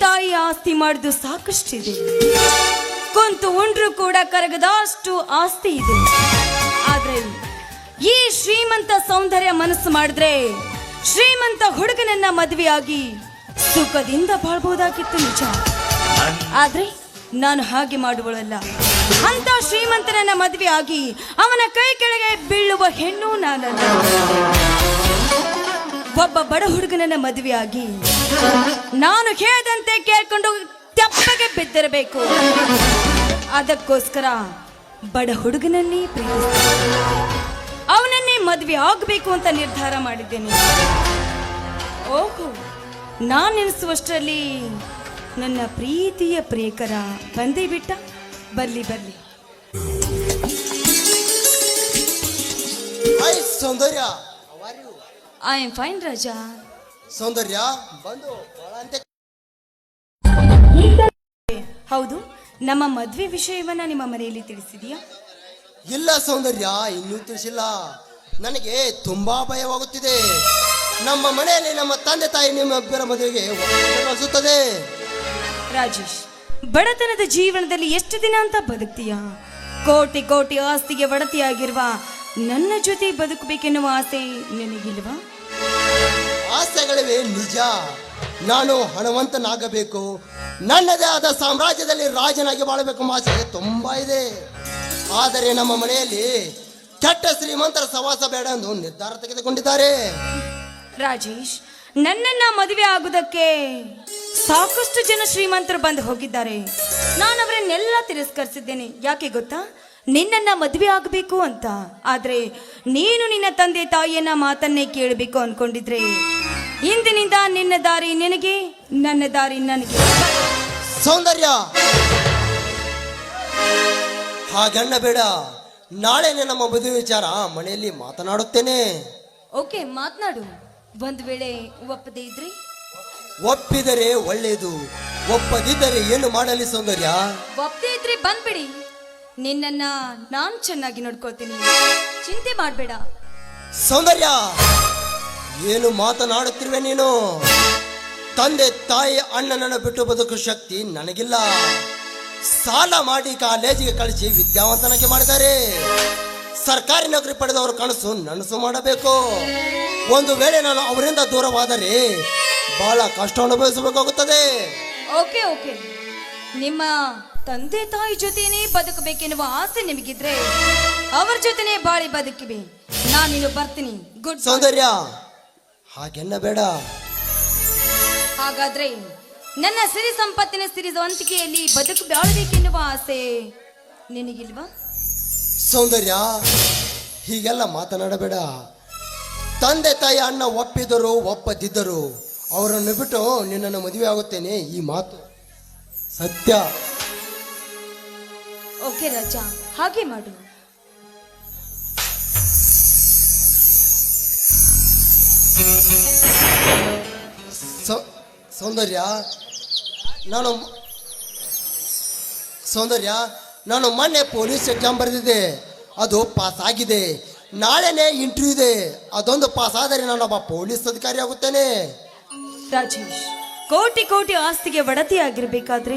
ತಾಯಿ ಆಸ್ತಿ ಮಾಡಿದ್ದು ಸಾಕಷ್ಟಿದೆ ಕುಂತು ಉಂಡ್ರು ಕೂಡ ಕರಗದಷ್ಟು ಆಸ್ತಿ ಇದೆ. ಆದ್ರೆ ಈ ಶ್ರೀಮಂತ ಸೌಂದರ್ಯ ಮನಸ್ಸು ಮಾಡಿದ್ರೆ ಶ್ರೀಮಂತ ಹುಡುಗನನ್ನ ಮದುವೆಯಾಗಿ ಸುಖದಿಂದ ಬಾಳ್ಬಹುದಾಗಿತ್ತು ನಿಜ. ಆದ್ರೆ ನಾನು ಹಾಗೆ ಮಾಡುವಳಲ್ಲ. ಅಂತ ಶ್ರೀಮಂತನನ್ನ ಮದುವೆ ಆಗಿ ಅವನ ಕೈ ಕೆಳಗೆ ಬೀಳುವ ಹೆಣ್ಣು ನಾನಲ್ಲ. ಒಬ್ಬ ಬಡ ಹುಡುಗನನ್ನ ಮದುವೆಯಾಗಿ ನಾನು ಹೇಳಿದಂತೆ ಕೇಳ್ಕೊಂಡು ತೆಪ್ಪಗೆ ಬಿದ್ದಿರಬೇಕು. ಅದಕ್ಕೋಸ್ಕರ ಬಡ ಹುಡುಗನನ್ನೇ ಪ್ರೀತಿಸ್ತೀನಿ. ಅವನನ್ನೇ ಮದುವೆ ಆಗಬೇಕು ಅಂತ ನಿರ್ಧಾರ ಮಾಡಿದ್ದೇನೆ. ಓಹೋ ನಾನು ನೆನೆಸುವಷ್ಟರಲ್ಲಿ ನನ್ನ ಪ್ರೀತಿಯ ಪ್ರೇಕರ ಬಂದೇ ಬಿಟ್ಟ? ಬರ್ಲಿ ಬರ್ಲಿ. Soundarya. I am fine Raja. Soundarya ಬಂದು ಹೌದು ನಮ್ಮ ಮದ್ವೆ ವಿಷಯವನ್ನ ನಿಮ್ಮ ಮನೆಯಲ್ಲಿ ತಿಳಿಸಿದೀಯಾ? ಇಲ್ಲ ಸೌಂದರ್ಯ ಇನ್ನೂ ತಿಳಿಸಿಲ್ಲ. ನನಗೆ ತುಂಬಾ ಭಯವಾಗುತ್ತಿದೆ. ನಮ್ಮ ಮನೆಯಲ್ಲಿ ನಮ್ಮ ತಂದೆ ತಾಯಿ ನಿಮ್ಮಿಬ್ಬರ ಮದುವೆಗೆ ಬಳಸುತ್ತದೆ ರಾಜೇಶ್ ಬಡತನದ ಜೀವನದಲ್ಲಿ ಎಷ್ಟು ದಿನ ಅಂತ ಬದುಕ್ತೀಯ? ಕೋಟಿ ಕೋಟಿ ಆಸ್ತಿಗೆ ಒಡತಿಯಾಗಿರುವ ನನ್ನ ಜೊತೆ ಬದುಕಬೇಕೆನ್ನುವ ಆಸೆ ನಿನಗಿಲ್ವಾ? ಆಸೆಗಳಿವೆ ನಿಜ, ನಾನು ಹಣವಂತನಾಗಬೇಕು. ನನ್ನದೇ ಆದ ಸಾಮ್ರಾಜ್ಯದಲ್ಲಿ ರಾಜನಾಗಿ ಬಾಳಬೇಕು ಆಸೆ ತುಂಬಾ ಇದೆ. ಆದರೆ ನಮ್ಮ ಮನೆಯಲ್ಲಿ ಕೆಟ್ಟ ಶ್ರೀಮಂತರ ಸವಾಸ ಬೇಡ ಎಂದು ನಿರ್ಧಾರ ತೆಗೆದುಕೊಂಡಿದ್ದಾರೆ. ರಾಜೇಶ್, ನನ್ನನ್ನ ಮದುವೆ ಆಗುವುದಕ್ಕೆ ಸಾಕಷ್ಟು ಜನ ಶ್ರೀಮಂತರು ಬಂದು ಹೋಗಿದ್ದಾರೆ. ನಾನು ಅವರನ್ನೆಲ್ಲ ತಿರಸ್ಕರಿಸಿದ್ದೇನೆ. ಯಾಕೆ ಗೊತ್ತಾ? ನಿನ್ನನ್ನ ಮದುವೆ ಆಗಬೇಕು ಅಂತ. ಆದ್ರೆ ನೀನು ನಿನ್ನ ತಂದೆ ತಾಯಿಯನ್ನ ಮಾತನ್ನೇ ಕೇಳಬೇಕು ಅನ್ಕೊಂಡಿದ್ರೆ. ಇಂದಿನಿಂದ ನಿನ್ನ ದಾರಿ ನಿನಗೆ ನನ್ನ ದಾರಿ ನನಗೆ. ಸೌಂದರ್ಯ! ಹಾಗಣ್ಣ ಬೇಡ ನಾಳೆನೆ ನಮ್ಮ ಮದುವೆ ವಿಚಾರ ಮನೆಯಲ್ಲಿ ಮಾತನಾಡುತ್ತೇನೆ. ಓಕೆ ಮಾತನಾಡು. ಒಂದು ವೇಳೆ ಒಪ್ಪದೇ ಇದ್ರಿ? ಒಪ್ಪಿದರೆ ಒಳ್ಳೆಯದು ಒಪ್ಪದಿದ್ದರೆ ಏನು ಮಾಡಲಿ ಸೌಂದರ್ಯ? ಒಪ್ಪದೇ ಇದ್ರೆ ಬಂದ್ಬಿಡಿ. ನಿನ್ನನ್ನ ನಾನ್ ಚೆನ್ನಾಗಿ ನೋಡ್ಕೋತೀನಿ ಚಿಂತೆ ಮಾಡಬೇಡ. ಸೌಂದರ್ಯ! ಏನು ಮಾತನಾಡುತ್ತಿರುವೆ ನೀನು? ತಂದೆ ತಾಯಿ ಅಣ್ಣನನ್ನು ಬಿಟ್ಟು ಬದುಕು ಶಕ್ತಿ ನನಗಿಲ್ಲ. ಸಾಲ ಮಾಡಿ ಕಾಲೇಜಿಗೆ ಕಳಿಸಿ ವಿದ್ಯಾವಂತನಕ್ಕೆ ಮಾಡಿದ್ದಾರೆ. ಸರ್ಕಾರಿ ನೌಕರಿ ಪಡೆದವರು ಕನಸು ನನಸು ಮಾಡಬೇಕು. ಒಂದು ವೇಳೆ ನಾನು ಅವರಿಂದ ದೂರವಾದರೆ ಬಹಳ ಕಷ್ಟ ಅನುಭವಿಸಬೇಕಾಗುತ್ತದೆ. Okay okay. ನಿಮ್ಮ ತಂದೆ ತಾಯಿ ಜೊತೆನೇ ಬದುಕಬೇಕೆನ್ನುವ ಆಸೆ ನಿಮಗಿದ್ರೆ ಅವರ ಜೊತೆನೆ ಬಾಳಿ ಬದುಕಿವೆ ನಾನಿನ್ನು ಬರ್ತೀನಿ. ಗುಡ್ ಸೌಂದರ್ಯ ಹಾಗೆನ್ನ ಬೇಡ ಹಾಗಾದ್ರೆ ನನ್ನ ಸಿರಿ ಸಂಪತ್ತಿನ ಸಿರಿವಂತಿಕೆಯಲ್ಲಿ ಬದುಕು ಬಾಳಬೇಕೆನ್ನುವ ಆಸೆ ನಿನಗಿಲ್ವಾ? ಸೌಂದರ್ಯ ಹೀಗೆಲ್ಲ ಮಾತನಾಡಬೇಡ. ತಂದೆ ತಾಯಿ ಅಣ್ಣ ಒಪ್ಪಿದರು ಒಪ್ಪದಿದ್ದರು. ಅವರನ್ನು ಬಿಟ್ಟು ನಿನ್ನನ್ನು ಮದುವೆ ಆಗುತ್ತೇನೆ ಈ ಮಾತು. ಸತ್ಯ. ಓಕೆ ರಾಜ ಹಾಗೆ ಮಾಡು. ಸೌಂದರ್ಯ ನಾನು ಸೌಂದರ್ಯ ನಾನು ಮೊನ್ನೆ ಪೊಲೀಸ್ ಎಕ್ಸಾಮ್ ಬರೆದಿದ್ದೆ. ಅದು ಪಾಸ್ ಆಗಿದೆ. ನಾಳೆನೇ ಇಂಟರ್ವ್ಯೂ ಇದೆ. ಅದೊಂದು ಪಾಸ್ ಆದರೆ ನಾನೊಬ್ಬ ಪೊಲೀಸ್ ಅಧಿಕಾರಿ ಆಗುತ್ತೇನೆ. ರಾಜೇಶ್ ಕೋಟಿ ಕೋಟಿ ಆಸ್ತಿಗೆ ಒಡತಿಯಾಗಿರ್ಬೇಕಾದ್ರೆ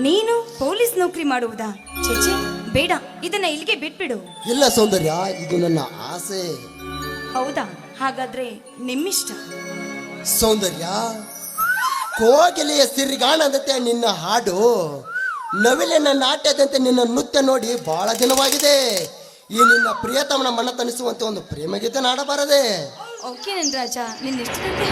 ನೀನು ಪೊಲೀಸ್ ನೌಕರಿ ಮಾಡುವುದಾ? ಚೇಚೆ ಬೇಡ. ಇದನ್ನ ಇಲ್ಲಿಗೆ ಬಿಟ್ಬಿಡು. ಇಲ್ಲ ಸೌಂದರ್ಯ ಇದು ನನ್ನ ಆಸೆ. ಹೌದಾ? ಹಾಗಾದ್ರೆ ನಿಮ್ಮಿಷ್ಟ. ಸೌಂದರ್ಯ ಕೋಗಿಲೆಯ ಸಿರಿಗಾಣದಂತೆ ನಿನ್ನ ಹಾಡು ನವಿಲಿನ ನಾಟ್ಯದಂತೆ ನಿನ್ನ ನೃತ್ಯ ನೋಡಿ ಬಹಳ ದಿನವಾಗಿದೆ. ಈ ನಿನ್ನ ಪ್ರಿಯತಮನ ಮನ ತನಿಸುವಂತ ಒಂದು ಪ್ರೇಮ ಗೀತೆ ನಾಡಬಾರದೆ. ಓಕೆ ನನ್ ರಾಜ ನಿನ್ನ ಇಷ್ಟದಂತೆ